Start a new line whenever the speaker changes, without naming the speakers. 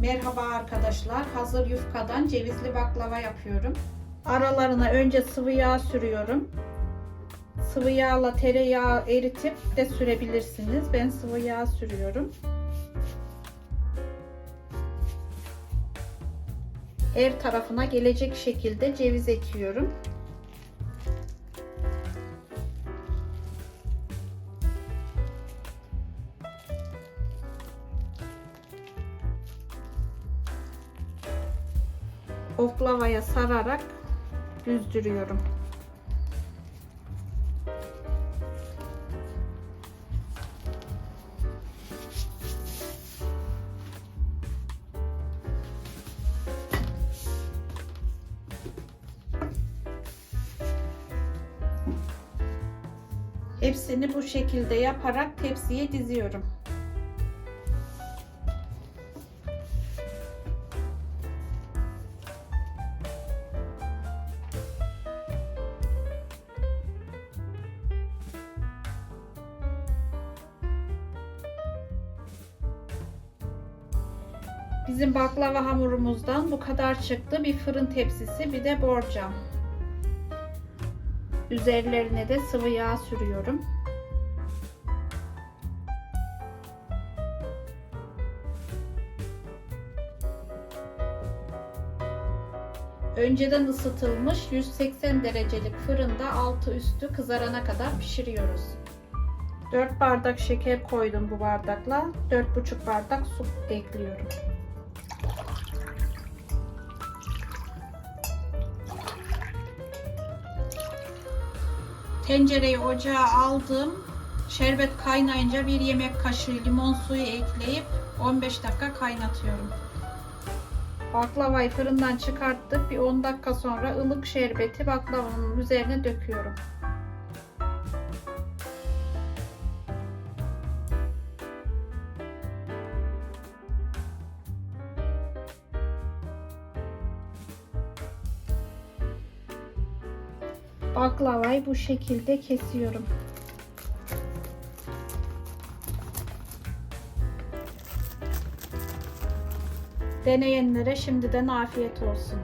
Merhaba arkadaşlar. Hazır yufkadan cevizli baklava yapıyorum. Aralarına önce sıvı yağ sürüyorum. Sıvı yağla tereyağı eritip de sürebilirsiniz. Ben sıvı yağ sürüyorum. Her tarafına gelecek şekilde ceviz ekliyorum. Oklavaya sararak düzdürüyorum. Hepsini bu şekilde yaparak tepsiye diziyorum. Bizim baklava hamurumuzdan bu kadar çıktı. Bir fırın tepsisi, bir de borcam. Üzerlerine de sıvı yağ sürüyorum. Önceden ısıtılmış 180 derecelik fırında altı üstü kızarana kadar pişiriyoruz. 4 bardak şeker koydum bu bardakla. 4,5 bardak su ekliyorum. Tencereyi ocağa aldım. Şerbet kaynayınca bir yemek kaşığı limon suyu ekleyip 15 dakika kaynatıyorum. Baklavayı fırından çıkarttık. Bir 10 dakika sonra ılık şerbeti baklavanın üzerine döküyorum. Baklavayı bu şekilde kesiyorum. Deneyenlere şimdiden afiyet olsun.